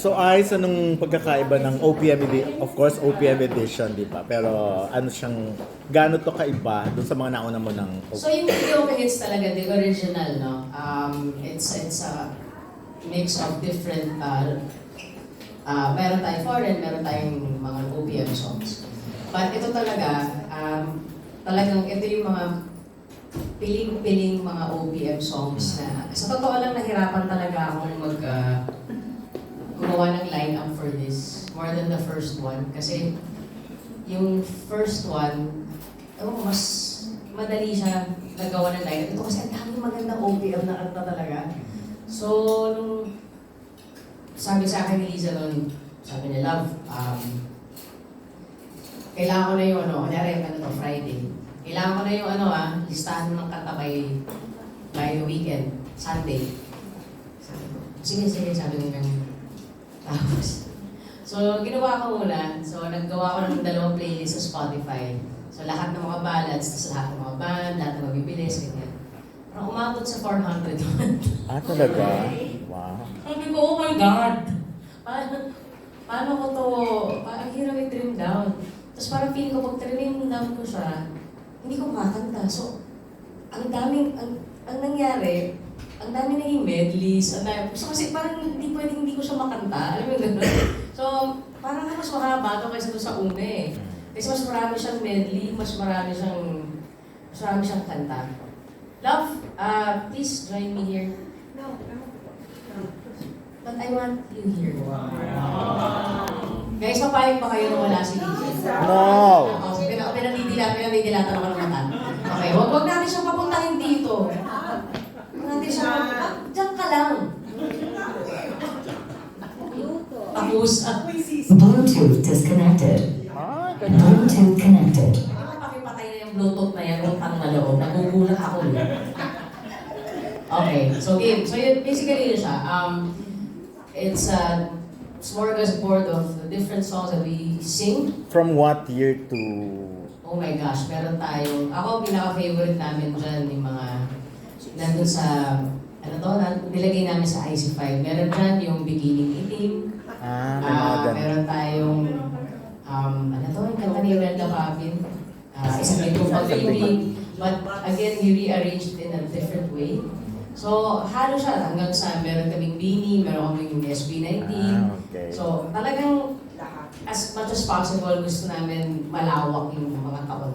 So ayos anong pagkakaiba ng OPM edi- of course OPM edition, di ba? Pero ano siyang gaano to kaiba dun sa mga nauna mo ng So yung video hits talaga, the original, no? Um, it's it's a mix of different, uh, uh, meron tayong foreign, meron tayong mga OPM songs. But ito talaga, um, talagang ito yung mga piling-piling mga OPM songs na sa totoo lang nahirapan talaga akong mag uh, gumawa ng line-up for this more than the first one kasi yung first one ewan mas madali siya nagawa ng line-up. Ito kasi ang daming magandang OPM na kanta talaga. So, nung sabi sa akin ni Liza noon, sabi niya, Love, um, kailangan ko na yung ano, kunyari, ano to, Friday. Kailangan ko na yung ano ah, listahan ng kanta by, by weekend, Sunday. Sige, sige, sabi ko ganyan. Tapos, so ginawa ko muna, so naggawa ko ng dalawang playlist sa Spotify. So lahat ng mga ballads, tapos lahat ng mga band, lahat ng mabibilis, ganyan. Parang umabot sa 400 Ah, talaga? Wow. Sabi ko, oh my God! Paano, paano ko to, parang hirap i-trim down. Tapos parang feeling ko, pag trim down ko siya, hindi ko makakanta. So, ang daming, ang, ang nangyari, ang dami naging medleys, ang dami, so kasi parang hindi pwedeng hindi ko siya makanta, alam mo yun, So, parang mas mahaba ito kaysa doon sa una eh. Kasi mas marami siyang medley, mas marami siyang, mas marami siyang kanta. Love, uh, please join me here. No, no. But I want you here. Guys, papayag ba kayo na wala si DJ? No! Oh, pina- pinanidila, pinanidilatan ako ng mata. Okay, wag, wag natin siyang papuntahin dito. Natin siyang, ah, diyan ka lang. Tapos, ah, Bluetooth disconnected. Ah, ganun. Bluetooth connected. pakipatay na yung Bluetooth na yan, utang na loob. Nagugulat ako. eh. Okay, so game. So yun, basically yun siya. Um, it's a smorgasbord of the different songs that we sing. From what year to... Oh my gosh, meron tayong, ako pinaka-favorite namin dyan, yung mga, nandun sa, ano to, na- nilagay namin sa IC5. Meron dyan yung Beginning Itim. Ah, may mga Ah, ganun. meron tayong, um, ano to, yung kanta ni Imelda Papin. Ah, isang litong pag-ibig. But again, we rearranged in a different way. So, halo siya hanggang sa meron kaming Bini, meron kaming SB19. Ah, okay. So, talagang as much as possible, gusto namin malawak yung mga taon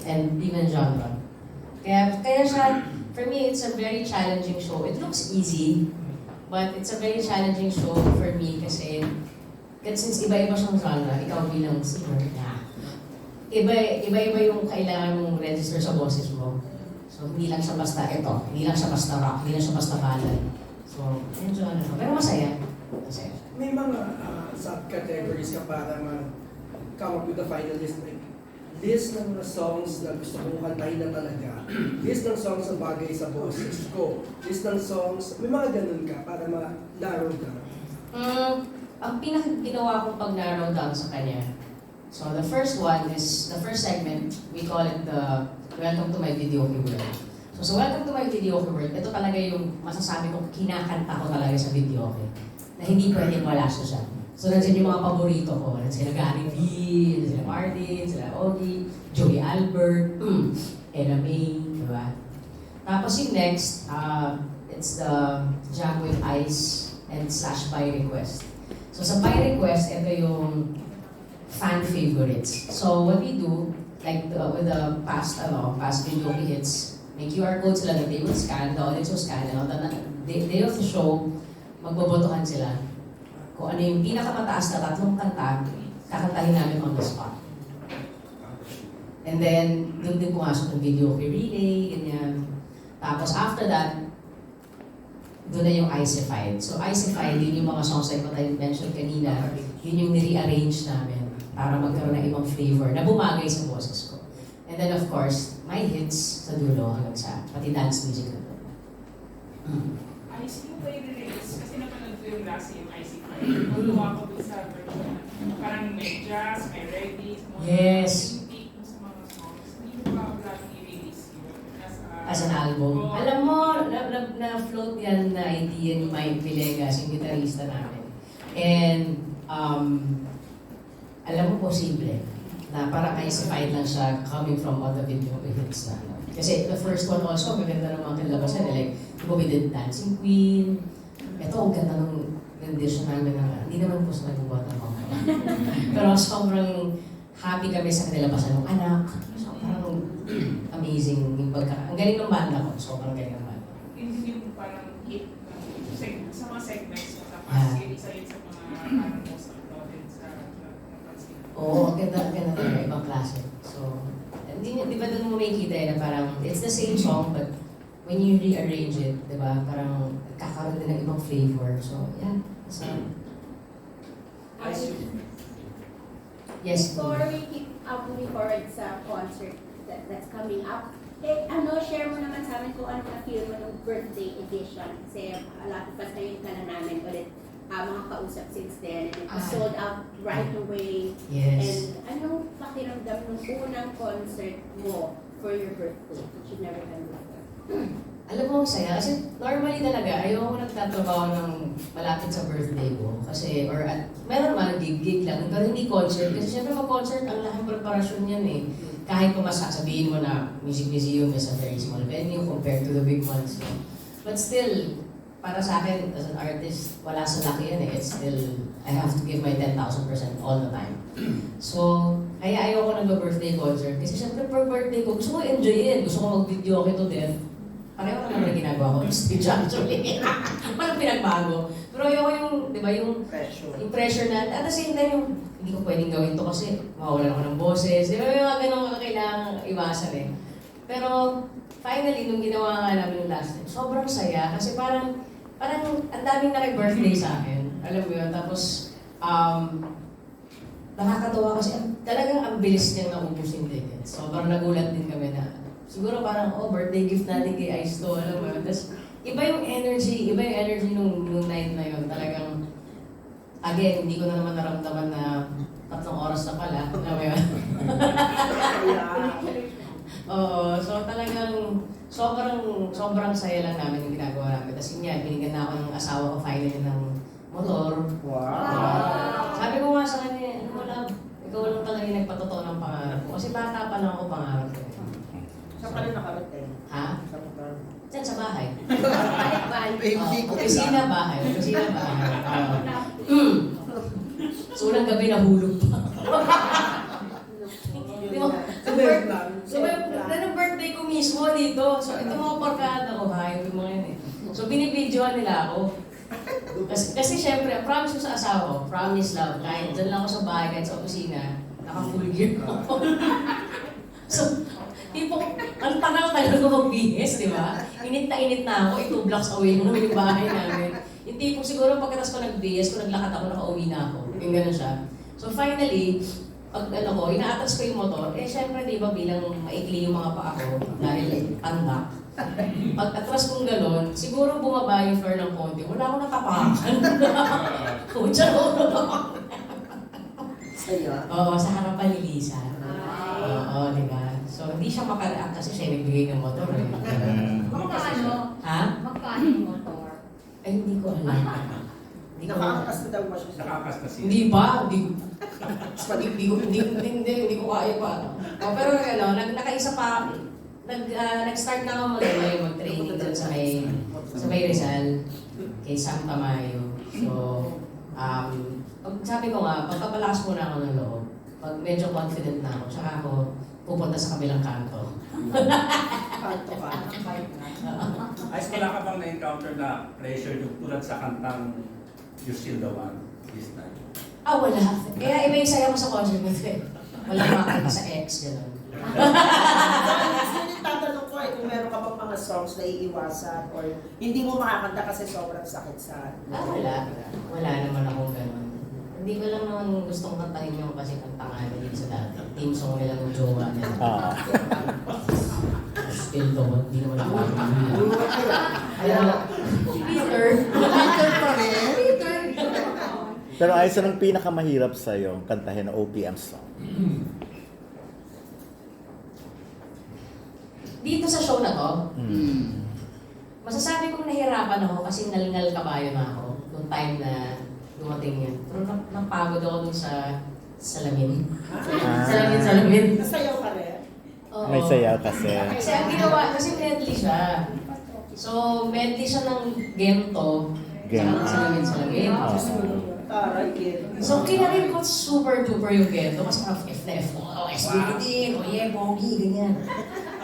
and even genre. Kaya, kaya siya, for me, it's a very challenging show. It looks easy, but it's a very challenging show for me kasi since iba-iba siyang genre, ikaw bilang singer, na iba, iba-iba yung kailangan mong register sa boses mo. So, hindi lang siya basta ito, hindi lang siya basta rock, hindi lang siya basta ballad. So, medyo ano siya. Pero masaya. Masaya. May mga uh, subcategories ka para ma-come up with a final list. Like, list ng mga songs na gusto kong kantahin na talaga. list ng songs na bagay sa boses ko. List ng songs, may mga ganun ka para ma-narrow down. Mm, ang pinaka ginawa kong pag narrow down sa kanya. So the first one is, the first segment, we call it the Welcome to my video world. So sa Welcome to my video world, ito talaga yung masasabi kong kinakanta ko talaga sa video na hindi pwedeng wala siya. So nandiyan yung mga paborito ko. Nandiyan sila Gary V, sila Martin, sila Ogie, Joey Albert, Ella May, di ba? Tapos yung next, uh, it's the Jam with Ice and slash by request. So sa by request, ito yung fan favorites. So what we do, like the, with the past, ano, past video hits, may QR code sila that they will scan, the audience will scan, and on the day of the show, magbobotohan sila kung ano yung pinakamataas na tatlong kanta, kakantahin namin on the spot. And then, doon din pumasok yung video kay relay, ganyan. Tapos after that, doon na yung Icified. So Icified, yun yung mga songs like what I mentioned kanina, yun yung nire-arrange namin para magkaroon ng ibang flavor na bumagay sa boses ko. And then of course, my hits sa dulo hanggang sa pati dance music na to. Mm. IC yung ba i-release? Kasi napanood ko yung last yung IC5. Natuwa ko dun sa version na parang may jazz, may reggae, mga Yes. yung take mo sa mga songs. Hindi mo pa laging i-release yun. As, a- As an album. Oo. Alam mo, na, na, na-float yan na idea ni Mike Villegas, yung gitarista namin. And, um, alam mo, posible na parang isify lang siya coming from all the video hits na. ano. Kasi the first one also, maganda ng mga kinalabasan. eh, Like, di ba we did Dancing Queen? Ito, ang ganda ng rendition namin ng, hindi naman po sa nagbubuhat ng mga Pero sobrang happy kami sa kanilabasan ng anak. So, parang amazing yung pagka... Ang galing ng banda ko. Sobrang galing ng banda. Yun yung parang hit sa mga segments Ah. yun isa yun sa mga parang most uploaded sa. Oo, ang ganda, ang ganda talaga, ibang klase. So, hindi di ba doon mo makikita eh, na parang, it's the same song, but when you rearrange it, di ba, parang kakaroon din ng ibang flavor. So, yeah. So, yes, Before we keep up moving forward sa concert that, that's coming up, eh, ano, share mo naman sa amin kung ano na feel mo ng birthday edition. Kasi a lot of us ngayon ka na namin ulit ah, mga kausap since then. And it was Ah. sold out right away. yes. And anong pakiramdam ng unang concert mo for your birthday, which you've never done before? Alam mo, saya. Kasi normally talaga, ayoko nagtatrabaho ng malapit sa birthday ko. Kasi, or at, meron naman gig-gig lang, pero hindi concert. Kasi syempre pag concert, ang laking preparasyon yan eh. Kahit kung masasabihin mo na music museum is a very small venue compared to the big ones. No? But still, para sa akin, as an artist, wala sa laki yan eh. It's still, I have to give my 10,000% all the time. So, kaya ayoko nag-birthday concert. Kasi syempre, per birthday ko, gusto ko enjoyin. Gusto ko mag-video okay to death. Pareho naman ang ginagawa ko ng stage actually. Walang pinagbago. Pero ayoko yung, di ba, yung, Pressure. yung pressure na, at the same time, yung, hindi ko pwedeng gawin to kasi mawawalan ako ng boses. Di ba, yung mga ganun ka kailangan iwasan eh. Pero, finally, nung ginawa nga namin yung last time, sobrang saya kasi parang, parang ang daming naki-birthday sa akin. Alam mo yun, tapos, um, nakakatawa kasi ang- talagang ang bilis niyang yung tickets. Sobrang nagulat din kami na siguro parang, oh, birthday gift natin kay Ice to, alam mo yun. Tapos, iba yung energy, iba yung energy nung, nung night na yun. Talagang, again, hindi ko na naman naramdaman na tatlong oras na pala. Alam mo yun? Oo, so talagang sobrang sobrang saya lang namin yung ginagawa namin. Tapos yun nga, binigyan na ako ng asawa ko finally ng motor. Wow. Sabi ko nga sa kanya, ano mo lang, ikaw lang talaga yung nagpatotoo ng pangarap ko. Kasi bata pa lang ako pangarap ko. Eh. Saan ka rin nakarating? Ha? Sa lugar? Diyan sa bahay. Balik-balik. Eh, hindi ko opisina bahay. Opisina bahay. Oo. Mm. So, unang gabi nahulog pa. So, na ng birthday ko mismo dito. So, ito mga barkada ko, hayop yung mga yun eh. So, binibidyoan nila ako. Kasi, kasi syempre, promise ko sa asawa ko, promise love, kahit dyan lang ako sa bahay, kahit sa opisina, naka-full gear ako. so, ang tagal-tagal ko magbihis, di ba? Init na init na ako, two blocks away mo yung bahay namin. Yung tipo, siguro pagkatas ko nagbihis, kung naglakad ako, nakauwi na ako. Yung gano'n siya. So finally, pag ano ko, inaatas ko yung motor, eh syempre di ba bilang maikli yung mga paa ko dahil tanda. Pag atras kong galon, siguro bumaba yung fare ng konti. Wala akong natapakan. Kutsa ko. Sa'yo? Oo, sa harapan ni Lisa. Ay. Oo, di ba? So, hindi siya makareact kasi siya yung nagbigay ng motor. Eh. Magkano? ha? Magkano yung motor? Ay, hindi ko alam. Hindi ko alam. Na daw ba siya? Nakakas kasi. Hindi ba? Hindi ko. Hindi, hindi, ko- hindi, hindi, hindi, hindi ko kaya pa. Oh, pero ano, nag, nakaisa pa, nag, ah, nag-start na ako mag, mag-training dun sa may, sa may Rizal, kay Sam Tamayo. So, um, pag sabi ko nga, pagpapalakas muna ako ng loob, pag medyo confident na ako, tsaka ako pupunta sa kabilang kanto. Kanto ka. Ayos, wala ka bang na-encounter na pressure yung tulad sa kantang You Still the One this time? Ah, wala. Kaya iba yung saya ko sa concert eh. Wala makakanta sa ex, gano'n. Tatanong ko eh, kung meron ka bang mga songs na iiwasan or hindi mo makakanta kasi sobrang sakit sa... Ah, wala. Wala naman akong ganun. Hindi ko lang naman gustong kantahin yung kasi kanta nga nila sa dati. Team song nila ng jowa nila. Ah. Still to, hindi naman ako Kaya, Peter! Peter pa rin. Peter! Pero ayos ang pinakamahirap sa'yo kantahin na OPM song. Dito sa show na to, Mm. Masasabi kong nahirapan ako kasi nalngal kabayo na ako nung time na dumating yun. Pero nap- napagod ako dun sa salamin. Ah. Salamin, salamin. Nasayaw ka rin? Oo. May sayaw kasi. Kasi ang ginawa, kasi medley siya. So, medley siya ng gento, tsaka Gento. ng salamin-salamin. Oo. Taray, kid. So, kinarin ko super duper yung gento kasi parang F na F ko, oh, SBD din, oh yeah, pogi, ganyan.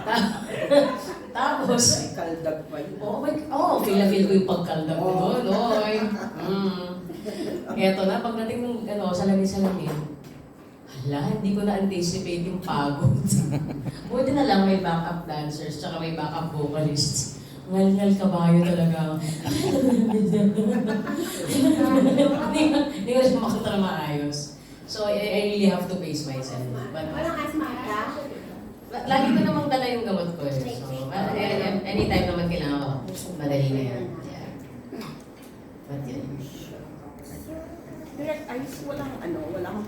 Ta- Tapos, Ay, kaldag pa yun. oh my, oh, feel na feel ko yung pagkaldag ko doon, oy. Mm. Eto na, pagdating ng ano, salamin-salamin, hala, hindi ko na-anticipate yung pagod. Buti na lang may backup dancers, tsaka may backup vocalists. Ngal-ngal kabayo talaga. Hindi ko- siya makita na maayos. So, I, I really have to pace myself. But, Walang asmata. lagi ko namang dala yung gamot ko eh. So, uh, anytime naman kailangan ko, madali na yan. Yeah. But yun. Direct, ayos, walang ano, walang